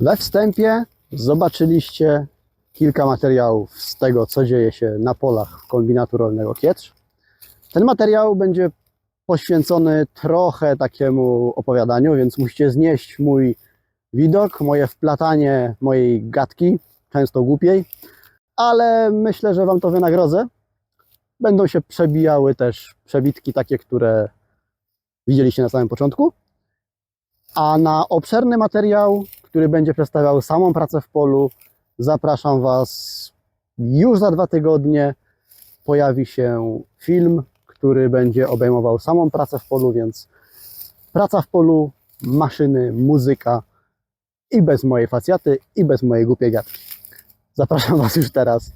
We wstępie zobaczyliście kilka materiałów z tego, co dzieje się na polach kombinatu rolnego Kietrz. Ten materiał będzie poświęcony trochę takiemu opowiadaniu, więc musicie znieść mój widok, moje wplatanie mojej gadki, często głupiej, ale myślę, że Wam to wynagrodzę. Będą się przebijały też przebitki takie, które widzieliście na samym początku. A na obszerny materiał, który będzie przedstawiał samą pracę w polu, zapraszam Was już za dwa tygodnie. Pojawi się film, który będzie obejmował samą pracę w polu, więc praca w polu, maszyny, muzyka i bez mojej facjaty, i bez mojej głupiej gadki. Zapraszam Was już teraz.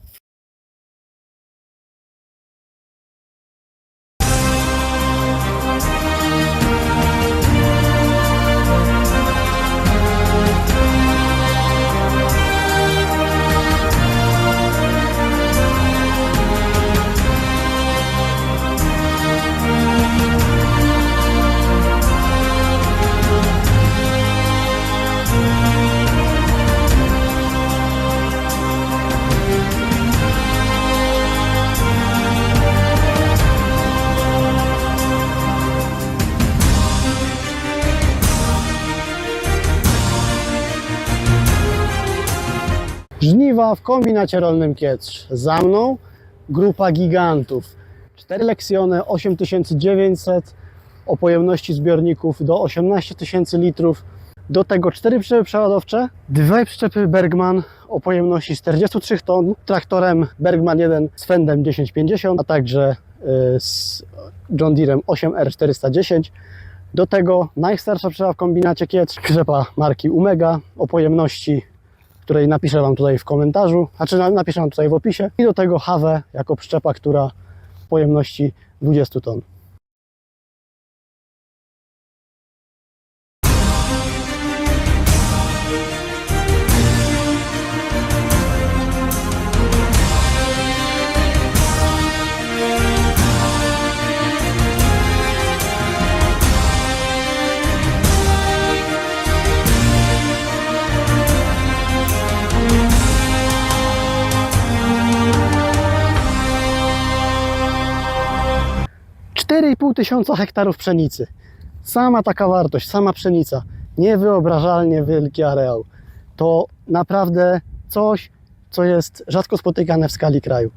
Żniwa w kombinacie rolnym Kietrz. Za mną grupa gigantów. Cztery leksjony, 8900 o pojemności zbiorników do 18 tysięcy litrów. Do tego cztery przyczepy przeładowcze, dwie przyczepy Bergman o pojemności 43 ton, traktorem Bergman 1 z Fendem 1050, a także y, z John Deerem 8R410. Do tego najstarsza przyczepa w kombinacie Kietrz, przyczepa marki Umega o pojemności której napiszę Wam tutaj w komentarzu, znaczy na- napiszę Wam tutaj w opisie. I do tego Hawę jako przyczepa, która pojemności 20 ton. Cztery i pół tysiąca hektarów pszenicy. Sama taka wartość, sama pszenica. Niewyobrażalnie wielki areał. To naprawdę coś, co jest rzadko spotykane w skali kraju.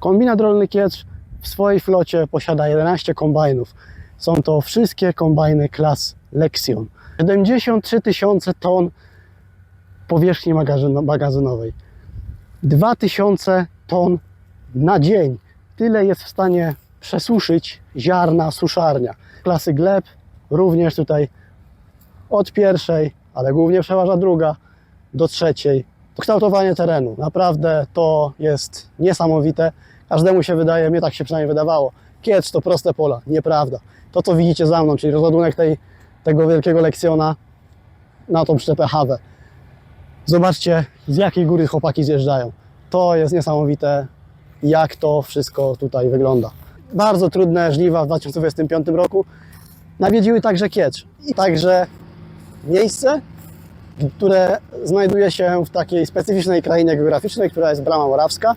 Kombinat rolny Kietrz w swojej flocie posiada 11 kombajnów. Są to wszystkie kombajny klas Lexion. 73 tysiące ton powierzchni magazyn- magazynowej. 2000 ton na dzień. Tyle jest w stanie przesuszyć ziarna suszarnia. Klasy gleb również tutaj od pierwszej, ale głównie przeważa druga, do trzeciej. Kształtowanie terenu. Naprawdę to jest niesamowite. Każdemu się wydaje, mnie tak się przynajmniej wydawało. Kiecz to proste pola. Nieprawda. To, co widzicie za mną, czyli rozładunek tej, tego wielkiego lekcjona na tą przyczepę Hawę. Zobaczcie, z jakiej góry chłopaki zjeżdżają. To jest niesamowite, jak to wszystko tutaj wygląda. Bardzo trudne żniwa w 2025 roku nawiedziły także Kiecz i także miejsce, które znajduje się w takiej specyficznej krainie geograficznej, która jest Brama Morawska.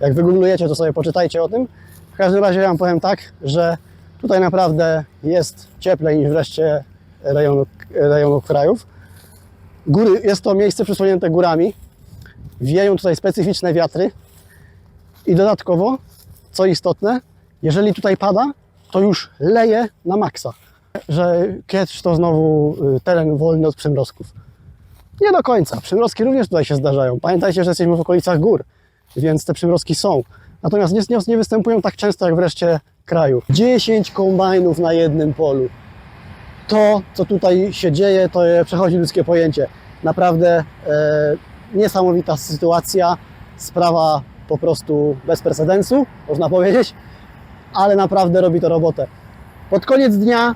Jak wygooglujecie, to sobie poczytajcie o tym. W każdym razie ja Wam powiem tak, że tutaj naprawdę jest cieplej niż w reszcie rejonu, rejonów krajów. Góry, jest to miejsce przysłonięte górami. Wieją tutaj specyficzne wiatry. I dodatkowo, co istotne, jeżeli tutaj pada, to już leje na maksa. Że Kietrz to znowu y, teren wolny od przymrozków. Nie do końca. Przymrozki również tutaj się zdarzają. Pamiętajcie, że jesteśmy w okolicach gór, więc te przymrozki są. Natomiast nie, nie, występują tak często jak w reszcie kraju. 10 kombajnów na jednym polu. To, co tutaj się dzieje, to przechodzi ludzkie pojęcie. Naprawdę e, niesamowita sytuacja, sprawa po prostu bez precedensu, można powiedzieć, ale naprawdę robi to robotę. Pod koniec dnia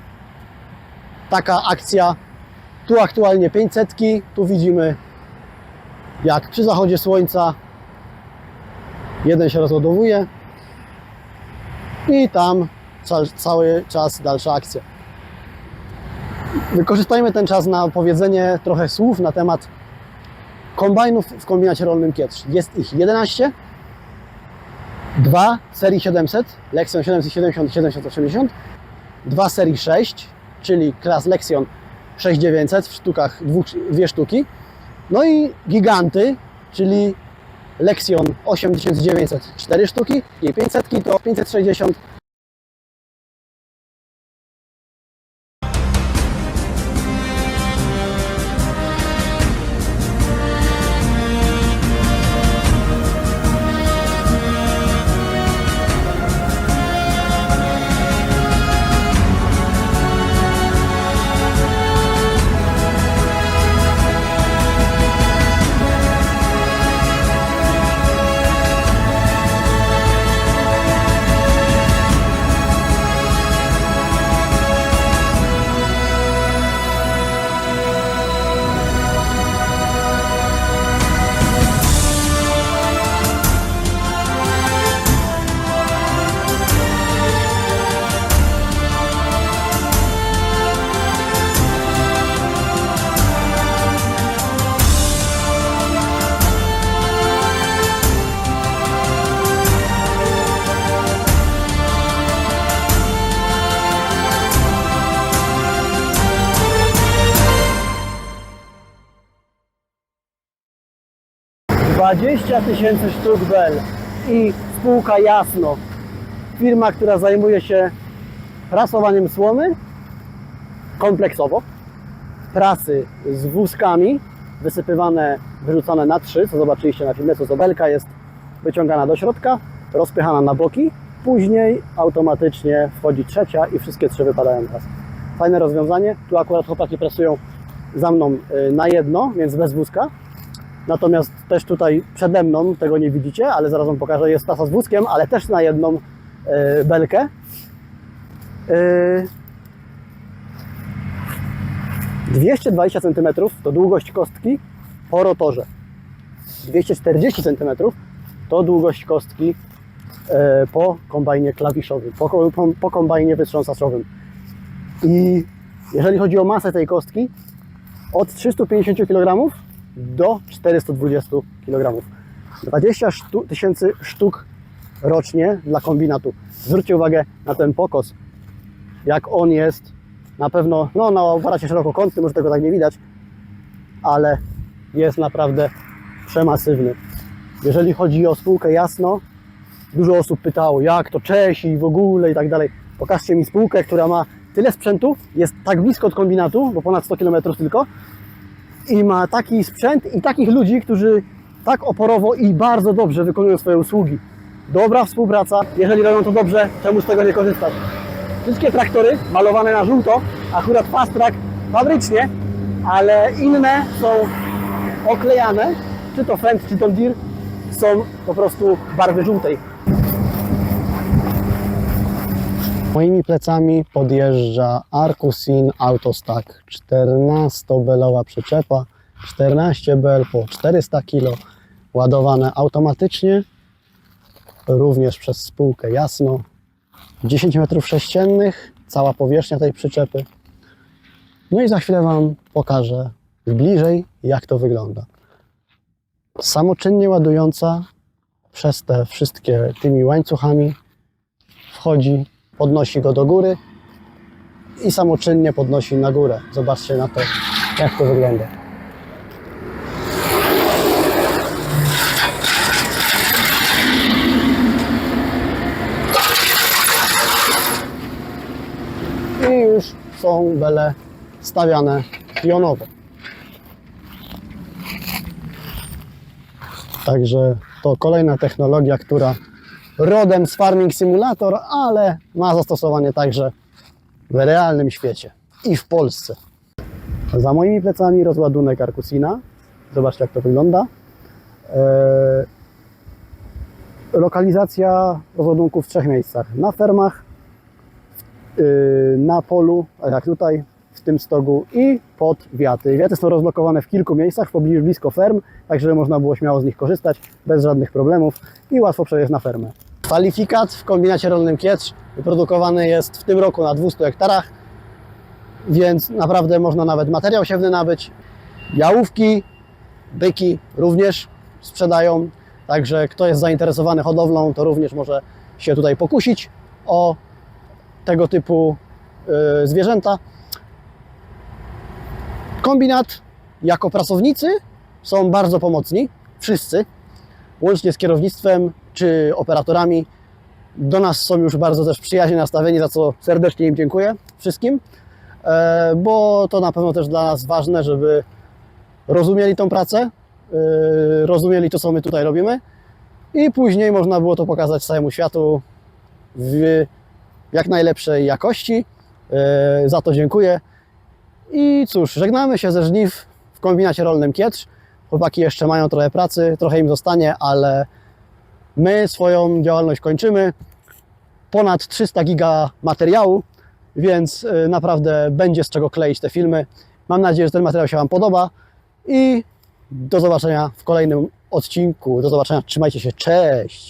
taka akcja, tu aktualnie 500, tu widzimy jak przy zachodzie słońca jeden się rozładowuje i tam ca- cały czas dalsza akcja. Wykorzystajmy ten czas na powiedzenie trochę słów na temat Kombajnów w kombinacie rolnym Kietrz jest ich 11. Dwa serii 700, Lexion 770 i 780. Dwa serii 6, czyli klas Lexion 6900 w sztukach, dwóch, dwie sztuki. No i giganty, czyli Lexion 8900 4 sztuki i 500 to 560 20 tysięcy sztuk bel i spółka Jasno, firma, która zajmuje się prasowaniem słomy kompleksowo, prasy z wózkami wysypywane, wyrzucane na trzy, co zobaczyliście na filmie, co belka jest wyciągana do środka, rozpychana na boki, później automatycznie wchodzi trzecia i wszystkie trzy wypadają teraz. Fajne rozwiązanie, tu akurat chłopaki pracują za mną y, na jedno, więc bez wózka, Natomiast też tutaj przede mną, tego nie widzicie, ale zaraz Wam pokażę, jest tasa z wózkiem, ale też na jedną e, belkę. E, 220 cm to długość kostki po rotorze. 240 cm to długość kostki e, po kombajnie klawiszowym, po, po, po kombajnie wytrząsaczowym. I jeżeli chodzi o masę tej kostki, od 350 kg do 420 kg. 20 sztu, tysięcy sztuk rocznie dla kombinatu. Zwróćcie uwagę na ten pokos, jak on jest. Na pewno, no na aparacie szerokokątnym może tego tak nie widać, ale jest naprawdę przemasywny. Jeżeli chodzi o spółkę Jasno, dużo osób pytało, jak to Czesi w ogóle i tak dalej. Pokażcie mi spółkę, która ma tyle sprzętu, jest tak blisko od kombinatu, bo ponad 100 km tylko, i ma taki sprzęt i takich ludzi, którzy tak oporowo i bardzo dobrze wykonują swoje usługi. Dobra współpraca, jeżeli robią to dobrze, czemu z tego nie korzystać? Wszystkie traktory malowane na żółto, akurat Fast Track fabrycznie, ale inne są oklejane, czy to Fendt, czy to Deere, są po prostu barwy żółtej. Moimi plecami podjeżdża Arcusin Autostack 14-belowa przyczepa, 14 bel po 400 kg, ładowane automatycznie, również przez spółkę Jasno. 10 metrów sześciennych, cała powierzchnia tej przyczepy. No i za chwilę Wam pokażę bliżej, jak to wygląda. Samoczynnie ładująca przez te wszystkie tymi łańcuchami wchodzi podnosi go do góry i samoczynnie podnosi na górę. Zobaczcie na to, jak to wygląda. I już są bele stawiane pionowo. Także to kolejna technologia, która rodem z Farming Simulator, ale ma zastosowanie także w realnym świecie i w Polsce. Za moimi plecami rozładunek Arkusina. Zobaczcie jak to wygląda. Eee, lokalizacja rozładunku w trzech miejscach. Na fermach, yy, na polu, a jak tutaj, w tym stogu i pod wiaty. Wiaty są rozlokowane w kilku miejscach, w pobliżu blisko ferm, tak żeby można było śmiało z nich korzystać bez żadnych problemów i łatwo przejść na fermę. Kwalifikat w kombinacie rolnym Kietrz wyprodukowany jest w tym roku na 200 hektarach, więc naprawdę można nawet materiał siewny nabyć, jałówki, byki również sprzedają. Także kto jest zainteresowany hodowlą, to również może się tutaj pokusić o tego typu y, zwierzęta. Kombinat jako pracownicy są bardzo pomocni, wszyscy, łącznie z kierownictwem czy operatorami. Do nas są już bardzo też przyjaźnie nastawieni, za co serdecznie im dziękuję wszystkim, e, bo to na pewno też dla nas ważne, żeby rozumieli tą pracę, e, rozumieli to, co my tutaj robimy i później można było to pokazać całemu światu w jak najlepszej jakości. E, Za to dziękuję. I cóż, żegnamy się ze żniw w kombinacie rolnym Kietrz. Chłopaki jeszcze mają trochę pracy, trochę im zostanie, ale my swoją działalność kończymy. Ponad 300 giga materiału, więc y, naprawdę będzie z czego kleić te filmy. Mam nadzieję, że ten materiał się Wam podoba i do zobaczenia w kolejnym odcinku. Do zobaczenia, trzymajcie się, cześć!